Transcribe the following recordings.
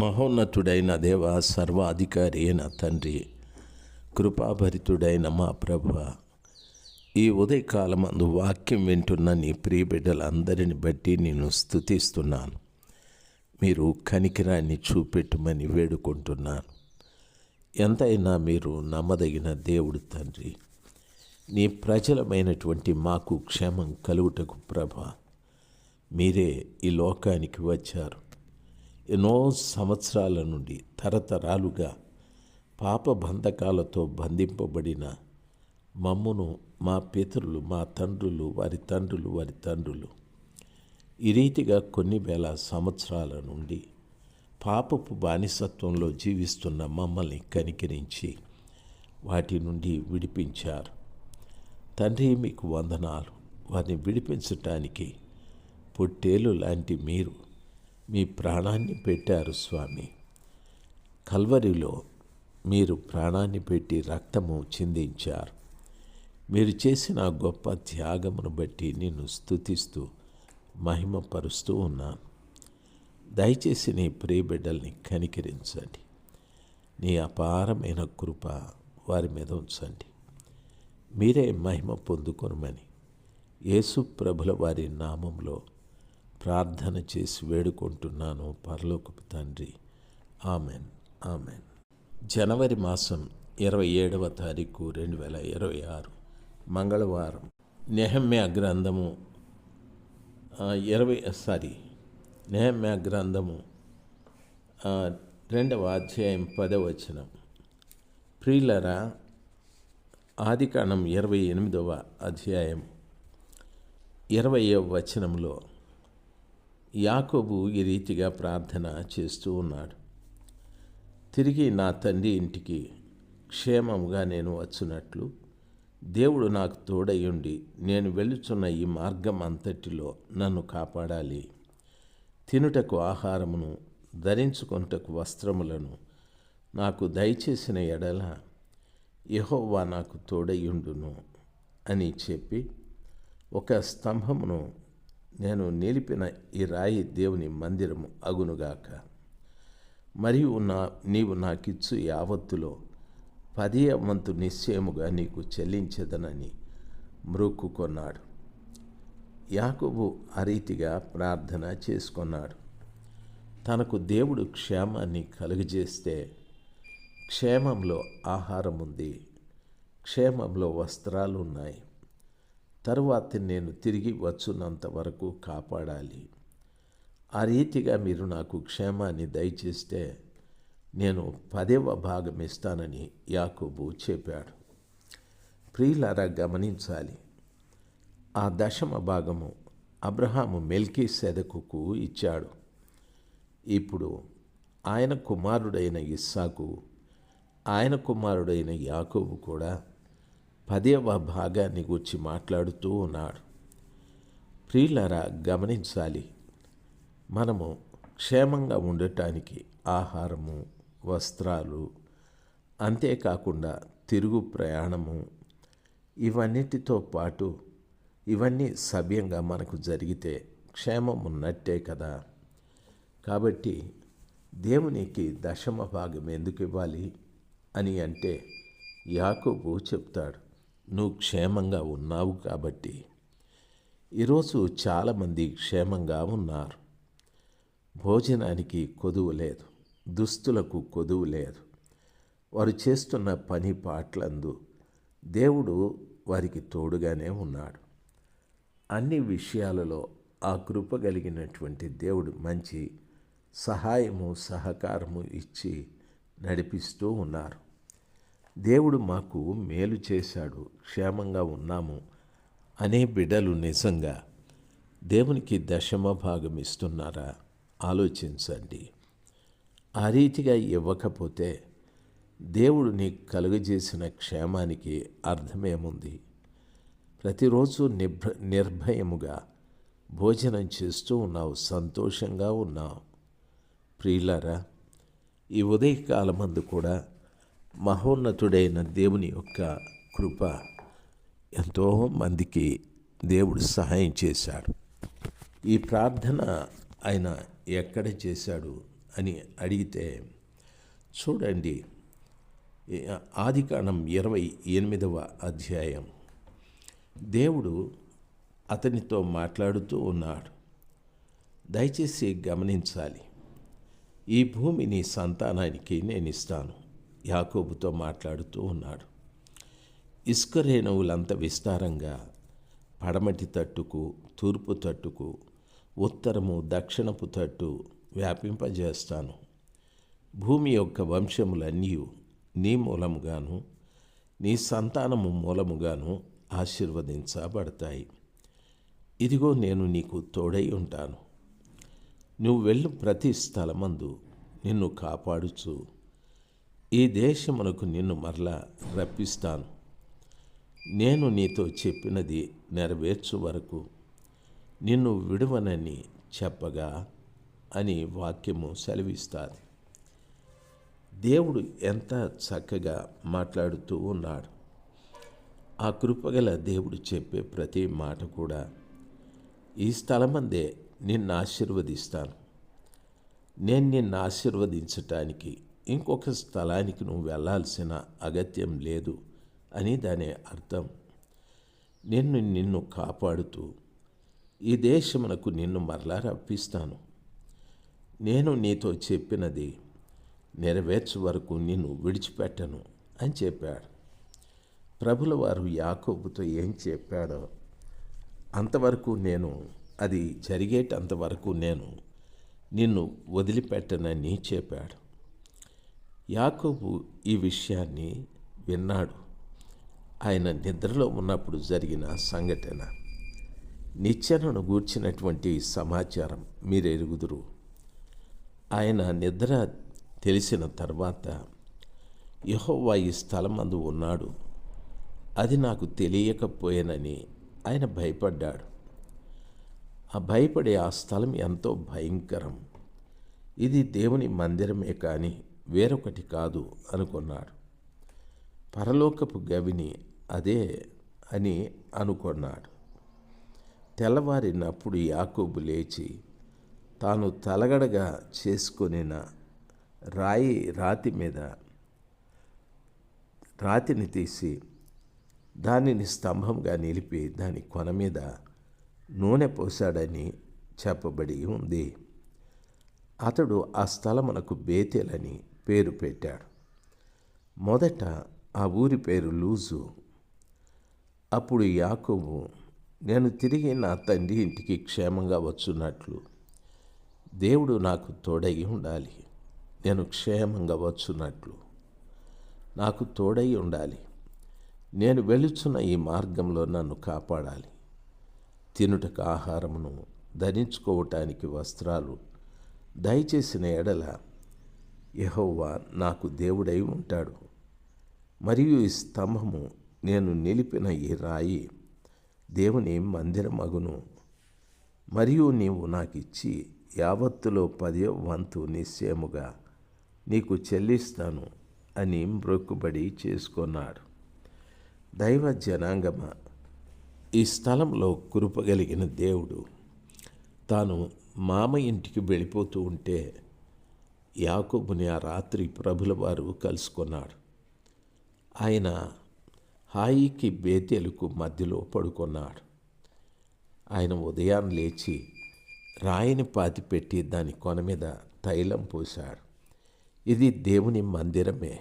మహోన్నతుడైన దేవ సర్వాధికారి అయిన తండ్రి కృపాభరితుడైన మా ప్రభ ఈ ఉదయకాలమందు వాక్యం వింటున్న నీ ప్రియ బిడ్డలందరిని బట్టి నేను స్థుతిస్తున్నాను మీరు కనికిరాన్ని చూపెట్టమని వేడుకుంటున్నాను. ఎంతైనా మీరు నమ్మదగిన దేవుడు తండ్రి. నీ ప్రజలమైనటువంటి మాకు క్షేమం కలుగుటకు ప్రభ మీరే ఈ లోకానికి వచ్చారు. ఎన్నో సంవత్సరాల నుండి తరతరాలుగా పాప బంధకాలతో బంధింపబడిన మమ్మును మా పితరులు మా తండ్రులు వారి తండ్రులు వారి తండ్రులు. ఈ రీతిగా కొన్ని వేల సంవత్సరాల నుండి పాపపు బానిసత్వంలో జీవిస్తున్న మమ్మల్ని కనికరించి వాటి నుండి విడిపించారు. తండ్రి మీకు వందనాలు. వారిని విడిపించటానికి పొట్టేలు లాంటి మీరు మీ ప్రాణాన్ని పెట్టారు స్వామి. కల్వరిలో మీరు ప్రాణాన్ని పెట్టి రక్తము చిందించారు. మీరు చేసిన గొప్ప త్యాగమును బట్టి నిన్ను స్తుతిస్తూ మహిమపరుస్తూ ఉన్నాను. దయచేసి నీ ప్రియబిడ్డల్ని కనికరించండి. నీ అపారమైన కృప వారి మీద ఉంచండి. మీరే మహిమ పొందుకొనమని యేసు ప్రభుల వారి నామంలో ప్రార్థన చేసి వేడుకుంటున్నాను పరలోకపు తండ్రి. ఆమెన్. ఆమెన్. జనవరి మాసం ఇరవై ఏడవ తారీఖు రెండు వేల ఇరవై ఆరు మంగళవారం. నెహమ్య గ్రంథము ఇరవై సారీ నెహమ్య గ్రంథము రెండవ అధ్యాయం పదవ వచనం. ప్రియులరా ఆదికాండం ఇరవై ఎనిమిదవ అధ్యాయం ఇరవయవ వచనంలో యాకోబు ఈ రీతిగా ప్రార్థన చేస్తూ ఉన్నాడు. తిరిగి నా తండ్రి ఇంటికి క్షేమముగా నేను వచ్చినట్లు దేవుడు నాకు తోడయ్యుండి నేను వెళ్ళుచున్న ఈ మార్గం అంతటిలో నన్ను కాపాడాలి. తినుటకు ఆహారమును ధరించుకొనుటకు వస్త్రములను నాకు దయచేసిన ఎడల యహోవా నాకు తోడయ్యుండును అని చెప్పి ఒక స్తంభమును నేను నిలిపిన ఈ రాయి దేవుని మందిరము అగునుగాక. మరియు నా నీవు నాకిచ్చు యావత్తులో పదే వంతు నిశ్చయముగా నీకు చెల్లించదనని మ్రొక్కుకొన్నాడు యాకోబు ఆ రీతిగా ప్రార్థన చేసుకున్నాడు. తనకు దేవుడు క్షేమాన్ని కలుగజేస్తే క్షేమంలో ఆహారం ఉంది క్షేమంలో వస్త్రాలు ఉన్నాయి తరువాత నేను తిరిగి వచ్చున్నంత వరకు కాపాడాలి. ఆ రీతిగా మీరు నాకు క్షేమాన్ని దయచేస్తే నేను పదేవ భాగం ఇస్తానని యాకోబు చెప్పాడు. ప్రియులారా గమనించాలి. ఆ దశమ భాగము అబ్రహాము మెల్కీ సెదకుకు ఇచ్చాడు. ఇప్పుడు ఆయన కుమారుడైన ఇస్సాకు ఆయన కుమారుడైన యాకోబు కూడా పదేవ భాగాన్ని గురించి మాట్లాడుతూ ఉన్నాడు ప్రియులరా గమనించాలి. మనము క్షేమంగా ఉండటానికి ఆహారము వస్త్రాలు అంతేకాకుండా తిరుగు ప్రయాణము ఇవన్నిటితో పాటు ఇవన్నీ సవ్యంగా మనకు జరిగితే క్షేమం ఉన్నట్టే కదా. కాబట్టి దేవునికి దశమ భాగం ఎందుకు ఇవ్వాలి అని అంటే యాకోబు చెప్తాడు. నువ్వు క్షేమంగా ఉన్నావు కాబట్టి. ఈరోజు చాలామంది క్షేమంగా ఉన్నారు. భోజనానికి కొదువు లేదు. దుస్తులకు కొదువు లేదు. వారు చేస్తున్న పని పాటలందు దేవుడు వారికి తోడుగానే ఉన్నాడు. అన్ని విషయాలలో ఆ కృప కలిగినటువంటి దేవుడు మంచి సహాయము సహకారము ఇచ్చి నడిపిస్తూ ఉన్నారు. దేవుడు మాకు మేలు చేశాడు క్షేమంగా ఉన్నాము అనే బిడ్డలు నిజంగా దేవునికి దశమ భాగం ఇస్తున్నారా? ఆలోచించండి. ఆ రీతిగా ఇవ్వకపోతే దేవుడు నీకు కలుగజేసిన క్షేమానికి అర్థమేముంది? ప్రతిరోజు నిర్భ నిర్భయముగా భోజనం చేస్తూ ఉన్నావు సంతోషంగా ఉన్నావు. ప్రియులారా ఈ ఉదయకాలమందు కూడా మహోన్నతుడైన దేవుని యొక్క కృప ఎంతో మందికి దేవుడు సహాయం చేశాడు. ఈ ప్రార్థన ఆయన ఎక్కడ చేశాడు అని అడిగితే చూడండి ఆదికాండం ఇరవై ఎనిమిదవ అధ్యాయం. దేవుడు అతనితో మాట్లాడుతూ ఉన్నాడు దయచేసి గమనించాలి ఈ భూమిని సంతానానికి నేను ఇస్తాను యాకోబుతో మాట్లాడుతూ ఉన్నాడు. ఇసుక రేణువులంత విస్తారంగా పడమటి తట్టుకు తూర్పు తట్టుకు ఉత్తరము దక్షిణపు తట్టు వ్యాపింపజేస్తాను. భూమి యొక్క వంశములన్నీ నీ మూలముగాను నీ సంతానము మూలముగాను ఆశీర్వదించబడతాయి. ఇదిగో నేను నీకు తోడై ఉంటాను. నువ్వు వెళ్ళు ప్రతి స్థలమందు నిన్ను కాపాడుచు. ఈ దేశమునకు నిన్ను మరలా రప్పిస్తాను. నేను నీతో చెప్పినది నెరవేర్చు వరకు నిన్ను విడువనని చెప్పగా అని వాక్యము సెలవిస్తుంది. దేవుడు ఎంత చక్కగా మాట్లాడుతూ ఉన్నాడు. ఆ కృపగల దేవుడు చెప్పే ప్రతి మాట కూడా ఈ స్థలమందే నిన్ను ఆశీర్వదిస్తాను. నేను నిన్ను ఆశీర్వదించటానికి ఇంకొక స్థలానికి నువ్వు వెళ్ళాల్సిన అగత్యం లేదు అని దాని అర్థం. నిన్ను నిన్ను కాపాడుతూ ఈ దేశమునకు నిన్ను మరలా రప్పిస్తాను. నేను నీతో చెప్పినది నెరవేర్చు వరకు నిన్ను విడిచిపెట్టను అని చెప్పాడు. ప్రభుల వారు యాకోబుతో ఏం చెప్పాడో అంతవరకు నేను అది జరిగేటంతవరకు నేను నిన్ను వదిలిపెట్టనని చెప్పాడు. యాకోబు ఈ విషయాన్ని విన్నాడు. ఆయన నిద్రలో ఉన్నప్పుడు జరిగిన సంఘటన. నిచ్చెనను గూర్చినటువంటి సమాచారం మీరు ఎరుగుదురు ఆయన నిద్ర తెలిసిన తర్వాత యహోవా ఈ స్థలమందు ఉన్నాడు. అది నాకు తెలియకపోయేనని ఆయన భయపడ్డాడు. ఆ భయపడే ఆ స్థలం ఎంతో భయంకరం. ఇది దేవుని మందిరమే కానీ వేరొకటి కాదు అనుకున్నాడు. పరలోకపు గవిని అదే అని అనుకున్నాడు. తెల్లవారినప్పుడు యాకోబు లేచి తాను తలగడగా చేసుకొనిన రాయి రాతి మీద రాతిని తీసి దానిని స్తంభంగా నిలిపి దాని కొన మీద నూనె పోశాడని చెప్పబడి ఉంది. అతడు ఆ స్థలమునకు బేతెలని పేరు పెట్టాడు. మొదట ఆ ఊరి పేరు లూజు. అప్పుడు యాకోబు నేను తిరిగి నా తండ్రి ఇంటికి క్షేమంగా వచ్చున్నట్లు. దేవుడు నాకు తోడై ఉండాలి. నేను క్షేమంగా వచ్చున్నట్లు. నాకు తోడై ఉండాలి. నేను వెలుచున్న ఈ మార్గంలో నన్ను కాపాడాలి. తినుటకు ఆహారమును ధరించుకోవటానికి వస్త్రాలు దయచేసిన ఎడల యహోవా నాకు దేవుడై ఉంటాడు. మరియు ఈ స్తంభము నేను నిలిపిన ఈ రాయి దేవుని మందిరమగును. మరియు నీవు నాకు ఇచ్చి యావత్తులో పదే వంతు నిశ్చయముగా నీకు చెల్లిస్తాను అని మ్రొక్కుబడి చేసుకున్నాడు. దైవ జనాంగమ ఈ స్థలంలో కురుపగలిగిన దేవుడు తాను మామ ఇంటికి వెళ్ళిపోతూ ఉంటే యాకోబుని ఆ రాత్రి ప్రభుల వారు కలుసుకున్నాడు. ఆయన హాయికి బేతెలకు మధ్యలో పడుకున్నాడు. ఆయన ఉదయం లేచి రాయిని పాతిపెట్టి దాని కొన మీద తైలం పోశాడు. ఇది దేవుని మందిరమే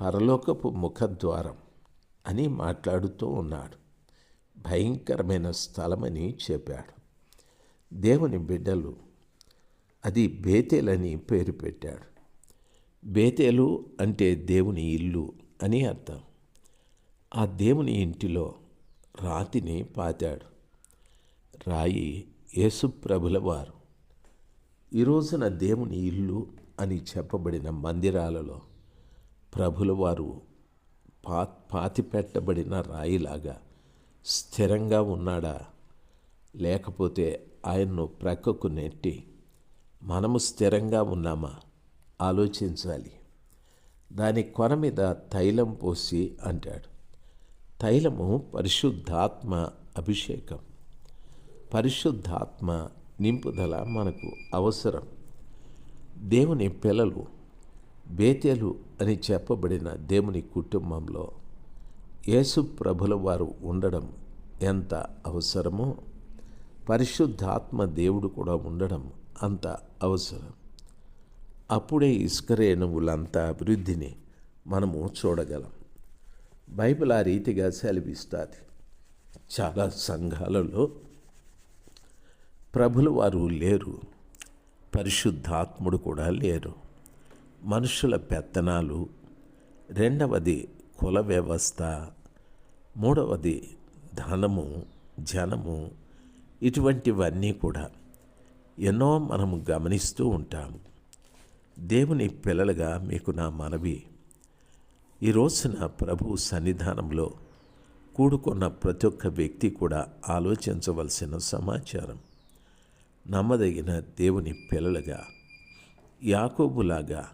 పరలోకపు ముఖద్వారం అని మాట్లాడుతూ ఉన్నాడు. భయంకరమైన స్థలమని చెప్పాడు. దేవుని బిడ్డలు అది బేతేలని పేరు పెట్టాడు. బేతేలు అంటే దేవుని ఇల్లు అని అర్థం. ఆ దేవుని ఇంటిలో రాతిని పాతాడు. రాయి యేసుప్రభుల వారు. ఈ రోజున దేవుని ఇల్లు అని చెప్పబడిన మందిరాలలో ప్రభుల వారు పా పాతిపెట్టబడిన రాయిలాగా స్థిరంగా ఉన్నాడా? లేకపోతే ఆయన్ను ప్రక్కకు నెట్టి మనము స్థిరంగా ఉన్నామా? ఆలోచించాలి. దాని కొన మీద తైలం పోసి అంటాడు. తైలము పరిశుద్ధాత్మ అభిషేకం. పరిశుద్ధాత్మ నింపుదల మనకు అవసరం. దేవుని పిల్లలు బేతెలు అని చెప్పబడిన దేవుని కుటుంబంలో యేసు ప్రభుల వారు ఉండడం ఎంత అవసరమో పరిశుద్ధాత్మ దేవుడు కూడా ఉండడం అంత అవసరం. అప్పుడే ఇస్కరేణువులంతా అభివృద్ధిని మనము చూడగలం. బైబిల్ ఆ రీతిగా సెలవిస్తుంది. చాలా సంఘాలలో ప్రభుల వారు లేరు. పరిశుద్ధాత్ముడు కూడా లేరు. మనుషుల పెత్తనాలు. రెండవది కుల వ్యవస్థ. మూడవది ధనము జనము. ఇటువంటివన్నీ కూడా ఎన్నో మనము గమనిస్తూ ఉంటాము. దేవుని పిల్లలుగా మీకు నా మనవి. ఈ రోజున ప్రభు సన్నిధానంలో కూడుకున్న ప్రతి ఒక్క వ్యక్తి కూడా ఆలోచించవలసిన సమాచారం. నమ్మదగిన దేవుని పిల్లలుగా యాకోబులాగా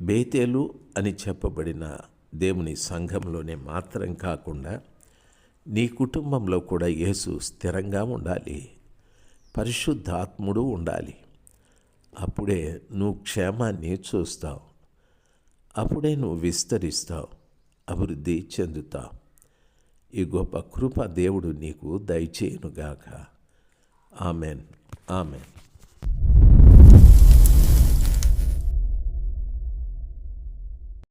బేతేలు అని చెప్పబడిన దేవుని సంఘంలోనే మాత్రం కాకుండా నీ కుటుంబంలో కూడా యేసు స్థిరంగా ఉండాలి. పరిశుద్ధాత్ముడు ఉండాలి. అప్పుడే నువ్వు క్షేమాన్ని చూస్తావు. అప్పుడే నువ్వు విస్తరిస్తావు. అభివృద్ధి చెందుతావు. ఈ గొప్ప కృప దేవుడు నీకు దయచేయునుగాక. ఆమెన్. ఆమెన్.